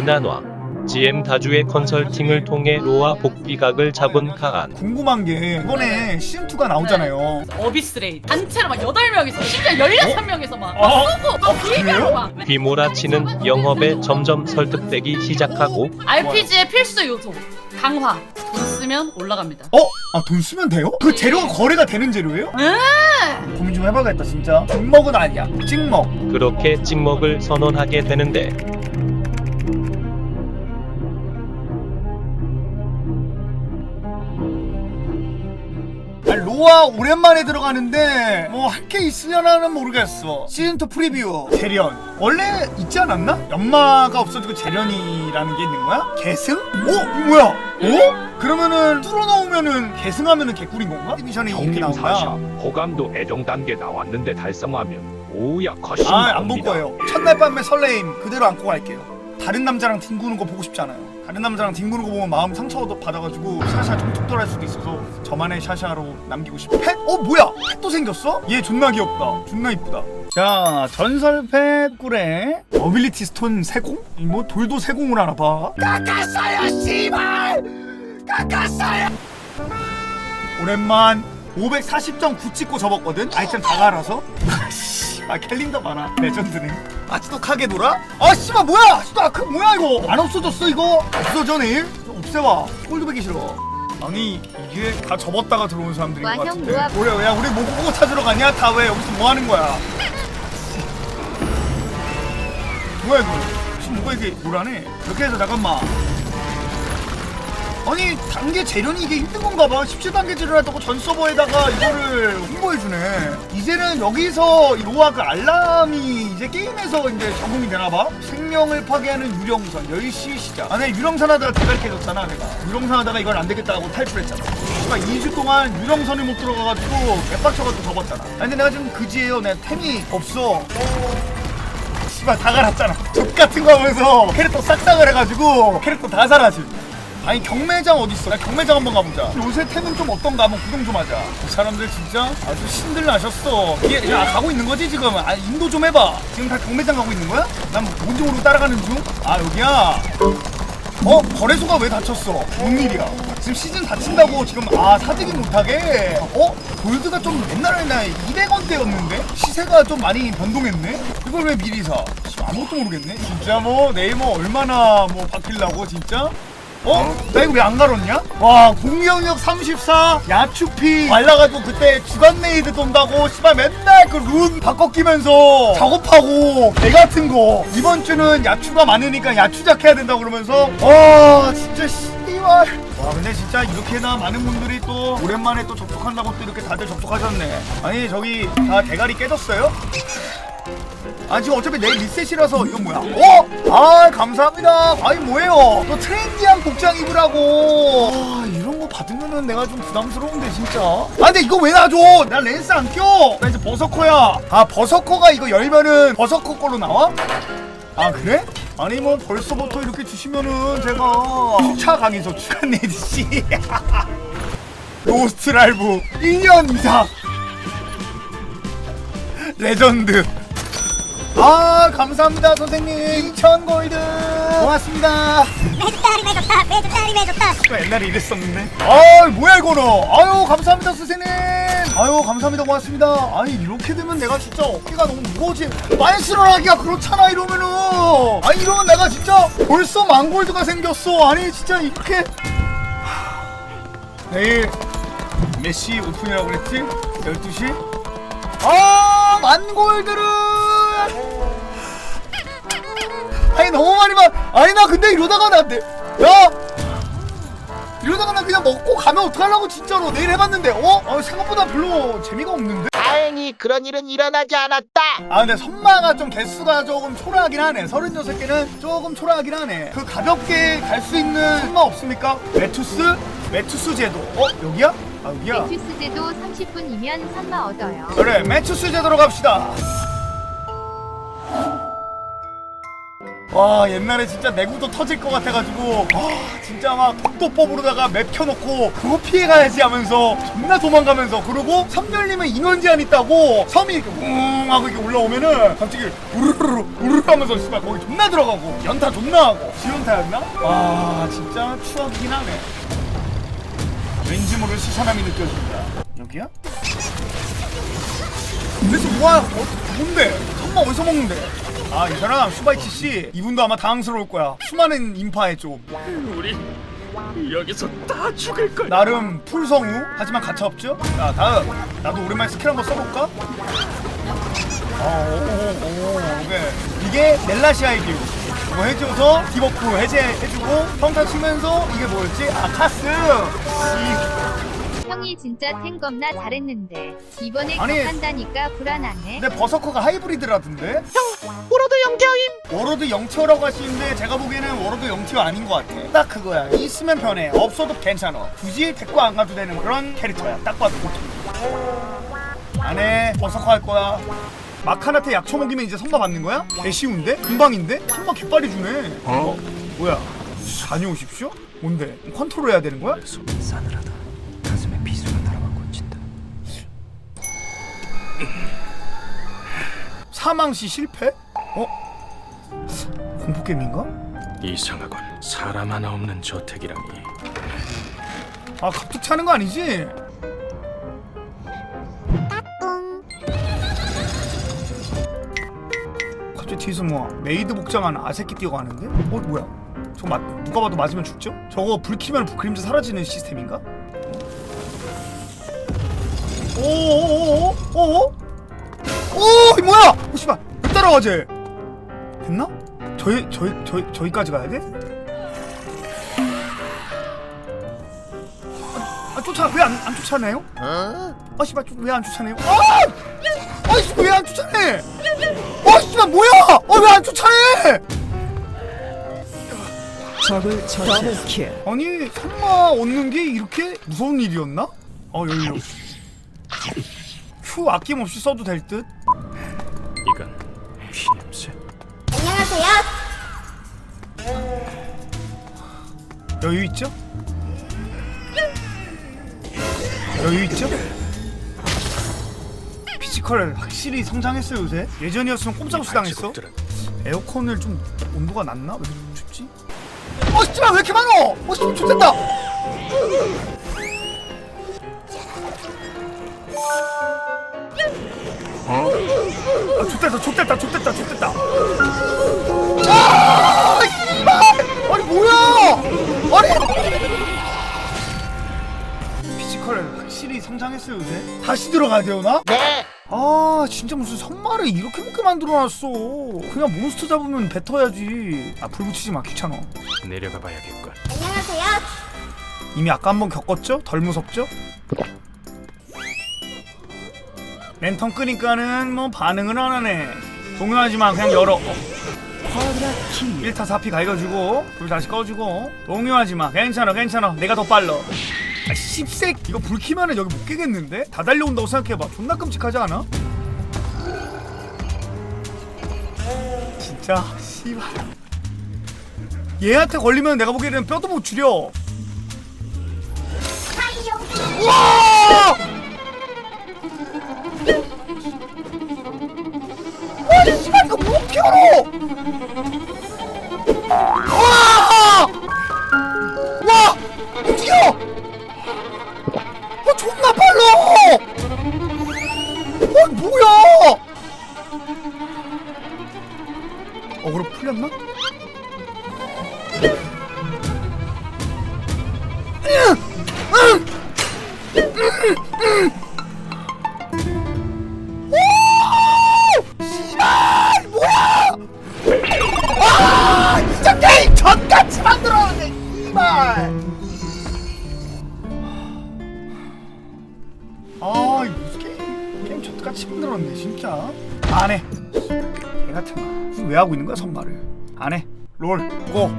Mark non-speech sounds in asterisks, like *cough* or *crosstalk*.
지난화 GM 다주의 컨설팅을 통해 로아 복비각을 잡은 카안. 궁금한 게 이번에 시즌2가 나오잖아요. 어비스 레이 단체로 막 8명이서 심지어 16명이서 막 어? 쏘고 막 불개로 막. 휘몰아치는 영업에 점점 설득되기 시작하고 RPG의 필수 요소 강화. 돈 쓰면 올라갑니다. 어? 아 돈 쓰면 돼요? 그 재료가 거래가 되는 재료예요? 음 고민 좀 해봐야겠다 진짜. 찍먹은 아니야. 찍먹. 그렇게 찍먹을 선언하게 되는데 로아 오랜만에 들어가는데 뭐 할 게 있으려나는 모르겠어 시즌2 프리뷰 재련 원래 있지 않았나? 연마가 없어지고 재련이라는 게 있는 거야? 계승? 오? 뭐야? 오? 그러면은 뚫어놓으면은 계승하면은 개꿀인 건가? 미션이 이렇게 나온 거야 호감도 애정 단계 나왔는데 달성하면 오야 컷신 아안 볼. 거예요 첫날 밤의 설레임 그대로 안고 갈게요 다른 남자랑 뒹구는 거 보고 싶지 않아요. 다른 남자랑 뒹구는 거 보면 마음 상처 받아가지고 샤샤 좀 툭돌할 수도 있어서 저만의 샤샤로 남기고 싶어 펫? 어 뭐야? 펫도 생겼어? 얘 존나 귀엽다. 존나 이쁘다. 자 전설 펫 꿀에 어빌리티 스톤 세공? 뭐 돌도 세공을 하나 봐. 깎았어요 씨발! 깎았어요! 오랜만 540.9 찍고 접었거든? 아이템 다 갈아서 *laughs* 아 캘린더 봐라. 레전드네. 아직도 카게 돌아? 아 씨발 뭐야? 아직도 아크 뭐야 이거? 안 없어졌어 이거? 좀 없애봐. 꼴드백이 싫어. 아니 이게 다 접었다가 들어온 사람들인 와, 것 형, 같은데. 노아. 뭐야 야 우리 뭐 보고 찾으러 가냐? 다 왜 여기서 뭐 하는 거야? *laughs* 뭐야 이거? 지금 뭐가 이게 뭐라네? 이렇게 해서 잠깐만 아니 단계 재련이 이게 힘든 건가 봐. 17단계 재련하다고 전 서버에다가 이거를 홍보해주네. 이제는 여기서 이 로아 그 알람이 이제 게임에서 이제 적용이 되나 봐? 생명을 파괴하는 유령선. 10시 시작. 아내 유령선 하다가 대갈해졌잖아 내가. 유령선 하다가 이건 안 되겠다고 탈출했잖아. 그러니까 2주 동안 유령선을 못 들어가가지고 개빡쳐가지고 접었잖아. 아니 근데 내가 지금 그지예요. 내 템이 없어. 씨발 다 갈았잖아. 족 같은 거 하면서 캐릭터 싹 싹을 해가지고 캐릭터 다 사라짐 아니 경매장 어딨어? 나 경매장 한번 가보자 요새 템은 좀 어떤가 한번 구경 좀 하자 이 사람들 진짜 아주 신들 나셨어 이게 야 가고 있는 거지 지금? 아 인도 좀 해봐 지금 다 경매장 가고 있는 거야? 난 뭔지 모르고 따라가는 중? 아 여기야 어? 거래소가 왜 닫혔어? 뭔 일이야? 지금 시즌 닫힌다고 지금 아 사득이 못하게 어? 골드가 좀 옛날에 나 200원대였는데? 시세가 좀 많이 변동했네? 이걸 왜 미리 사? 아무것도 모르겠네? 진짜 뭐 내일 뭐 얼마나 뭐 바뀔라고 진짜? 어? 나 이거 왜 안 가렸냐? 와 공격력 34 야추피 말라가지고 그때 주간 메이드 돈다고 씨발 맨날 그 룬 바꿔 끼면서 작업하고 개 같은 거 이번 주는 야추가 많으니까 야추작 해야 된다고 그러면서 와 진짜 씨발 와 근데 진짜 이렇게나 많은 분들이 또 오랜만에 또 접속한다고 또 이렇게 다들 접속하셨네 아니 저기 다 대가리 깨졌어요? 아 지금 어차피 내일 리셋이라서 이건 뭐야? 어? 아 감사합니다. 아니 뭐예요? 또 트렌디한 복장 입으라고. 아 이런 거 받으면은 내가 좀 부담스러운데 진짜. 아 근데 이거 왜 놔줘? 나 렌스 안 껴. 나 이제 버서커야. 아 버서커가 이거 열면은 버서커 걸로 나와? 아 그래? 아니 뭐 벌써부터 이렇게 주시면은 제가 추차 강의소 추간네드 씨. 로스트 라이브 1년 이상. 레전드. 아 감사합니다 선생님. 2천 골드. 고맙습니다. 매주따리 매줬다 매주따리 매줬다 또 옛날에 이랬었는데. 아 뭐야 이거는. 아유 감사합니다 선생님. 아유 감사합니다 고맙습니다. 아니 이렇게 되면 내가 진짜 어깨가 너무 무거워지 만수를 하기가 그렇잖아 이러면은. 아니 이러면 내가 진짜 벌써 망골드가 생겼어. 아니 진짜 이렇게. 하... 내일 몇 시 오픈이라고 그랬지? 12시? 아 만골드를 아니 너무 많이 만 아니 나 근데 이러다가 나한테 야 이러다가 나 그냥 먹고 가면 어떡하려고 진짜로 내일 해봤는데 어? 아, 생각보다 별로 재미가 없는데? 다행히 그런 일은 일어나지 않았다. 아 근데 선마가 좀 개수가 조금 초라하긴 하네 36개는 조금 초라하긴 하네 그 가볍게 갈 수 있는 선마 없습니까? 메투스? 메투스 제도 어? 여기야? 아 여기야 매튜스 제도 30분이면 선마 얻어요. 그래 메투스 제도로 갑시다 와 옛날에 진짜 내구도 터질 것 같아가지고 아 진짜 막 독도법으로다가 맵 켜놓고 그거 피해가야지 하면서 존나 도망가면서 그러고 삼열님은 인원 제한 있다고 섬이 이렇게 웅 하고 이렇게 올라오면은 갑자기 우르르 우르르 하면서 씨발 거기 존나 들어가고 연타 존나 하고 지연타였나? 와 진짜 추억이긴 하네 왠지 모를 시선함이 느껴진다 여기야? 그래서 뭐야? 어, 뭔데? 선마 어디서 먹는데? 아, 이 사람 슈바이치 씨 이분도 아마 당황스러울 거야. 수많은 인파에 좀 우리 여기서 다 죽을 걸. 나름 풀성우 하지만 가차 없죠? 자, 다음 나도 오랜만에 스킬 한번 써볼까? 어, 오, 오, 오, 오케이. 이게 멜라시아의 기운. 이거 해줘서 디버프 해제해주고 평타 치면서 이게 뭐였지? 아, 카스. 씨. 형이 진짜 탱 겁나 잘했는데 이번에 아니. 격한다니까 불안하네. 근데 버서커가 하이브리드라던데? 형, 워로드 영티어임! 워로드 영티어라고 하시는데 제가 보기에는 워로드 영티어 아닌 것 같아. 딱 그거야. 있으면 편해. 없어도 괜찮아. 굳이 데리고 안 가도 되는 그런 캐릭터야. 딱 봐도 보통. 안 해. 버서커 할 거야. 마카한테 약초 먹이면 이제 선마 받는 거야? 개 쉬운데? 금방인데? 선마 깃발이 주네. 어? 뭐야? 다녀오십시오? 뭔데? 컨트롤 해야 되는 거야? 손 싸늘하다. 사망시 실패? 어? 공포 게임인가? 이상하군. 사람 하나 없는 저택이라니. 아 갑툭 차는 거 아니지? 갑자기 뒤에서 뭐 메이드 복장한 아새끼 뛰어가는데? 어 뭐야? 저거 맞, 누가 봐도 맞으면 죽죠? 저거 불 켜면 그림자 사라지는 시스템인가? 오오오오 오오 오 뭐야? 오 씨발 왜 따라가지? 됐나? 저희 저희 저희 저희까지 가야 돼? 아 쫓아 왜 안 안 쫓아내요? 아 씨발 왜 안 쫓아내요? 아! 아씨 왜안 쫓아내? 아 씨발 뭐야? 어왜 안 쫓아내? 적을 처치했어. 아니 산마 얻는 게 이렇게 무서운 일이었나? 어 열려. 휴 아낌없이 써도 될 듯. 이건 피 냄새. 안녕하세요. 여유 있죠? 여유 있죠? 피지컬 확실히 성장했어요 요새. 예전이었으면 꼼짝없이 당했어. 발자국들은 에어컨을 좀 온도가 낮나? 왜 이렇게 춥지? 어 씨발 왜 이렇게 많어? 어 씨발 좋겠다. 다시 들어가야 되나? 네. 아 진짜 무슨 선마를 이렇게 먹게 만들어놨어 그냥 몬스터 잡으면 뱉어야지 아 불 붙이지 마 귀찮아 내려가 봐야겠군. 안녕하세요. 이미 아까 한 번 겪었죠? 덜 무섭죠? 랜턴 끄니까는 뭐 반응을 안 하네 동요하지 마 그냥 열어 어, 허락키 1타 4피 갈겨주고 불 다시 꺼주고 동요하지 마 괜찮아 괜찮아 내가 더 빨라 아 씹색 이거 불 키면은 여기 못 깨겠는데? 다 달려온다고 생각해봐 존나 끔찍하지 않아? 진짜 씨발 얘한테 걸리면 내가 보기에는 뼈도 못 추려 와! 아니 씨발 이거 못 펴러! 와! 와! 움직여! 어 뭐야! 만들어놨네 씨발 만들었네 진짜. 안 해 개 같은 거 왜 하고 있는 거야 선발을? 안 해. 롤 고!